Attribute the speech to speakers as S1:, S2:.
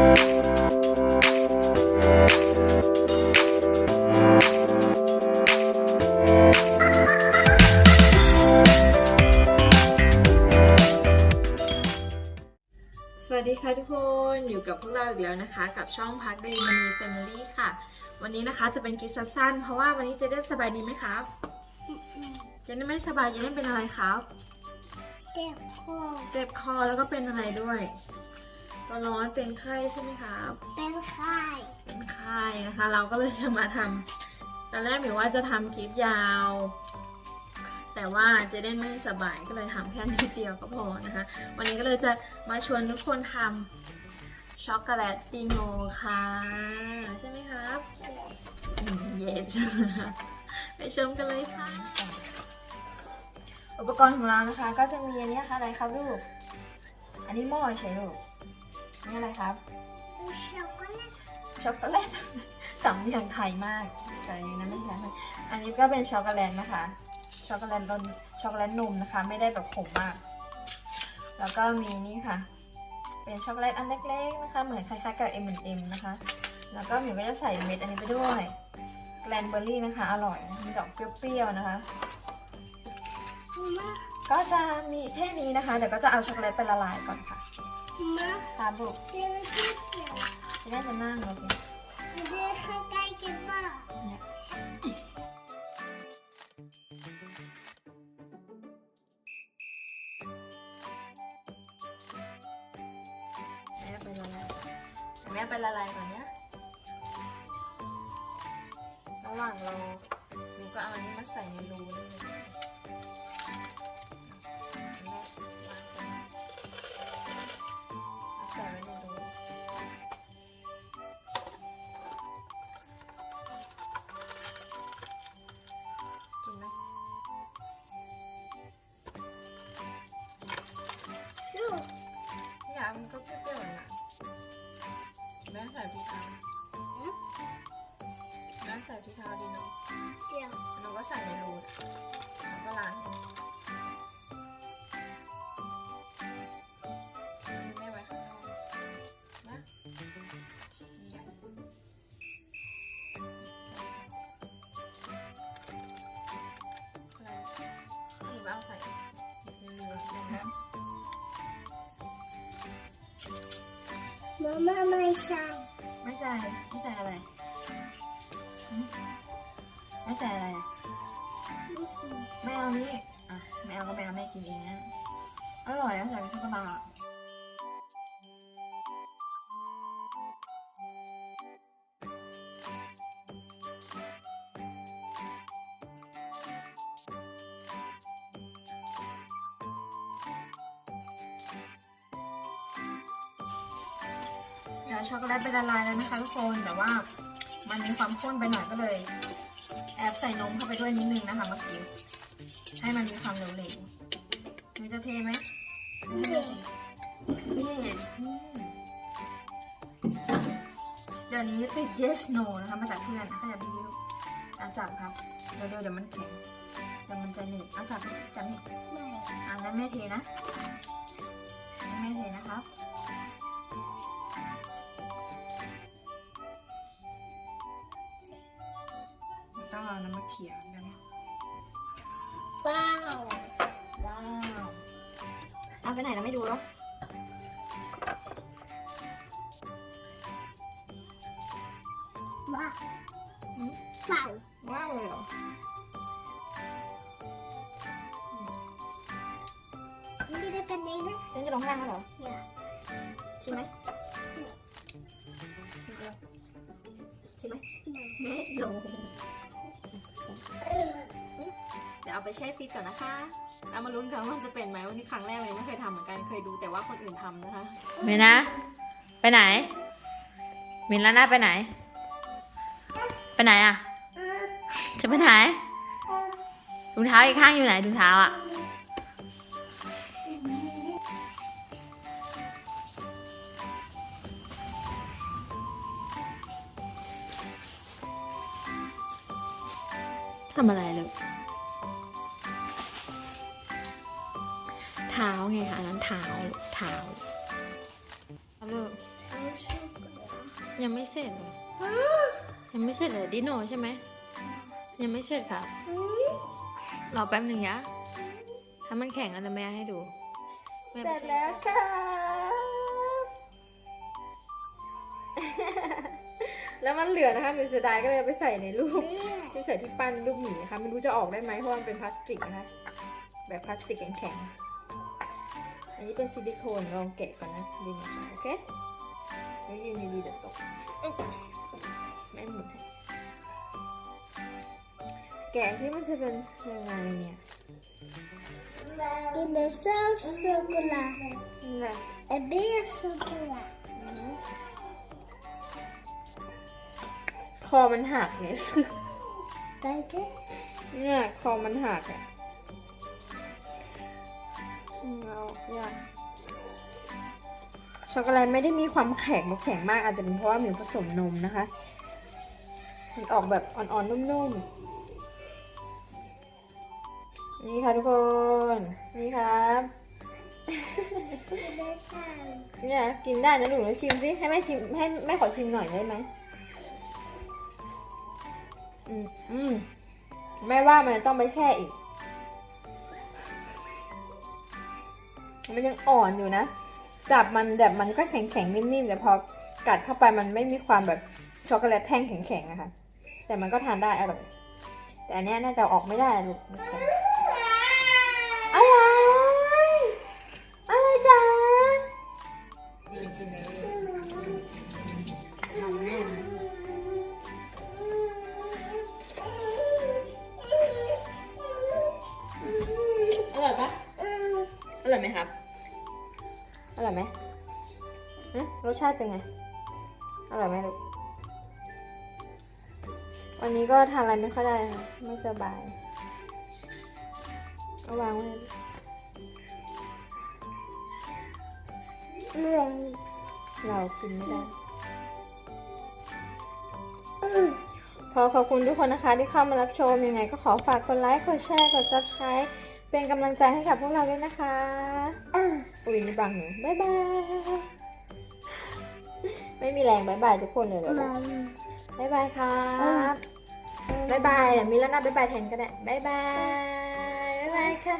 S1: สวัสดีค่ะทุกคนอยู่กับพวกเราอีกแล้วนะคะ กับช่องพักดีมันมีแฟมิลี่ค่ะ วันนี้นะคะจะเป็นคลิปสั้นๆเพราะว่าวันนี้เจะได้สบายดีไหมครับเจะได้ไม่สบายเจะได้เป็นอะไรครับ
S2: เจ็บคอ
S1: เจ็บคอแล้วก็เป็นอะไรด้วย ตัวร้อนเป็นไข้ใช่ไหมครับ
S2: เป็นไข้
S1: เป็นไข้นะคะ เราก็เลยจะมาทำตอนแรกหมิวว่าจะทำคลิปยาว แต่ว่าเจะได้ไม่สบายก็เลยทำแค่นิดเดียวก็พอนะคะ วันนี้ก็เลยจะมาชวนทุกคนทำช็อกโกแลตติโนค่ะ ใช่ไหมครับเย็นไปชมกันเลยค่ะ อุปกรณ์ของเรานะคะ ก็จะมีอันนี้ค่ะอะไรครับลูก อันนี้หม้อเฉยลูก นี่อะไรครับ
S2: ช็อกโกแลต
S1: ช็อกโกแลต สำเนียงไทยมากแต่อันนี้นะไม่ใช่อันนี้ก็เป็นช็อกโกแลตนะคะ ช็อกโกแลตรสช็อกโกแลตนมนะคะ ไม่ได้แบบขมมาก แล้วก็มีนี่ค่ะ เป็นช็อกโกแลตอันเล็กๆนะคะ เหมือนคล้ายๆกับ M&M นะคะ แล้วก็หมิวก็จะใส่เม็ดอันนี้ไปด้วยแกลนเบอร์รี่นะคะ อร่อยนะมันจะออกเปรี้ยวๆนะคะ
S2: มา
S1: ก็จะมีแค่นี้นะคะ เดี๋ยวก็จะเอาช็อกโกแลตไปละลายก่อนค่ะ
S2: มา
S1: ค่ะบุก
S2: เจอที่เจ็บ
S1: จะได้จะนั่งโอเค
S2: เจอข้างใกล้กันบ้าง
S1: แม่ไปละลายแม่ไปละลายก่อนเนี้ยระหว่างรอหนูก็เอาอันนี้มาใส่ในรูนี่เลย ใส่พริกเท้าดีเนาะ
S2: เดี๋ยว
S1: หนูก็ใส่ในรูแล้วก็ล้างไม่ไว้ข้างนอกนะเนี่ยอะไรหนูก็เอาใส่ในรูนะ
S2: มาม่าไม่ใช่
S1: ไม่ใส่ไม่ใส่อะไรหึ ไม่ใส่อะไรอะไม่เอานี่อะไม่เอาก็ไม่เอาแม่กินเองนะอร่อยนะใส่ช็อกโกแลตเดี๋ยวช็อกโกแลตไปละลายแล้วนะคะทุกคนแต่ว่ามันมีความข้นไปหน่อยก็เลย แอบใส่นมเข้าไปด้วยนิดนึงนะคะเมื่อกี้ให้มันมีความเหลวๆหนูจะเทไหม
S2: เด็ก
S1: yes อืมเดี๋ยวนี้ติด yes no นะคะมาจากเพื่อนเขาจะดีลูกอาจับครับเดี๋ยวเดี๋ยวเดี๋ยวมันแข็งเดี๋ยวมันจะหนืดอาจับจับนี่
S2: ไม่
S1: อ่างั้นแม่เทนะงั้นแม่เทนะครับ เอาน้ำมะเขียได้ไหม
S2: ว้าว
S1: ว้าวเอาไปไหนเราไม่ดูหรอ
S2: ว้าว
S1: อืม
S2: เปล่า
S1: ว้าวเลยเหรอ
S2: ไม่ได้เป็นเองนะ
S1: เซนจะลงข้างล่างแล้วเหรอ
S2: อย่า
S1: ใช่ไหมใช่ไหมไม่ลง เดี๋ยวเอาไปแช่ฟรีซก่อนนะคะเอามาลุ้นกันว่าจะเป็นไหมวันนี้ครั้งแรกเลยไม่เคยทำเหมือนกันเคยดูแต่ว่าคนอื่นทำนะคะ
S3: เมนะ ไปไหนมินแล้วนะไปไหน ไปไหนอะ จะไปไหนถุงเท้าอีกข้างอยู่ไหนถุงเท้าอะทำอะไรเลย ท้าไงคะอันนั้นเท้าลูกเท้า
S1: เอาเลิก
S2: เอาช็อกโก
S3: ยังไม่เสร็จเลยยังไม่เสร็จเลยดิโนใช่ไหมยังไม่เสร็จครับรอแป๊บหนึ่งยะถ้ามันแข็งแล้วแม่ให้ดูแม่
S1: เส
S3: ไป
S1: ร็จ
S3: ช่ย
S1: แล้วค่ะแล้วมันเหลือนะคะมิวเสียดายก็เลยเอาไปใส่ในรูปที่ใส่ที่ปั้นรูปหมีนะคะไม่รู้จะออกได้ไหมเพราะมันเป็นพลาสติกนะคะ แบบพลาสติกแข็งๆ อันนี้เป็นซิลิโคนลองแกะก่อนนะดินนะคะโอเคแล้วยืนดีๆเดี๋ยวตกอุ๊บแม่หมุนให้แกะที่มันจะเป็นยังไงเนี่ย
S2: In the soft chocolate.
S1: นี่แหละ
S2: A big chocolate.
S1: คอมันหักเนี่ย
S2: Like it?
S1: เนี่ยคอมันหักอะ ช็อกโกแลตไม่ได้มีความแข็งแข็งมากอาจจะเป็นเพราะว่าหมิวผสมนมนะคะ มันออกแบบอ่อนๆนุ่มๆ นี่ค่ะทุกคน นี่ครับเนี่ยกินได้นะหนูลองชิมสิให้แม่ชิมให้แม่ขอชิมหน่อยได้ไหมอืมอืมแม่ว่ามันต้องไปแช่อีก มันยังอ่อนอยู่นะ จับมันแบบมันก็แข็งๆนิ่มๆแต่พอกัดเข้าไปมันไม่มีความแบบช็อกโกแลตแท่งแข็งๆอะค่ะ แต่มันก็ทานได้อร่อยแต่อันเนี้ยน่าจะออกไม่ได้ลูกอะไรอะไรจ้ะ รสชาติเป็นไง อร่อยไหมลูก วันนี้ก็ทานอะไรไม่ค่อยได้ค่ะไม่สบายเอาวางไว้เรากินไม่ได้ขอขอบคุณทุกคนนะคะที่เข้ามารับชม ยังไงก็ขอฝากกดไลค์ กดแชร์ กด subscribe เป็นกำลังใจให้กับพวกเราด้วยนะคะ อุ้ยนี่บังหนูบ๊ายบาย ไม่มีแรงบ๊ายบายทุกคนเลยเหรอลูกบ๊ายบายครับบ๊ายบายอะมีแล้วนะบ๊ายบายแทนก็ได้บ๊ายบายบ๊ายบายค่ะ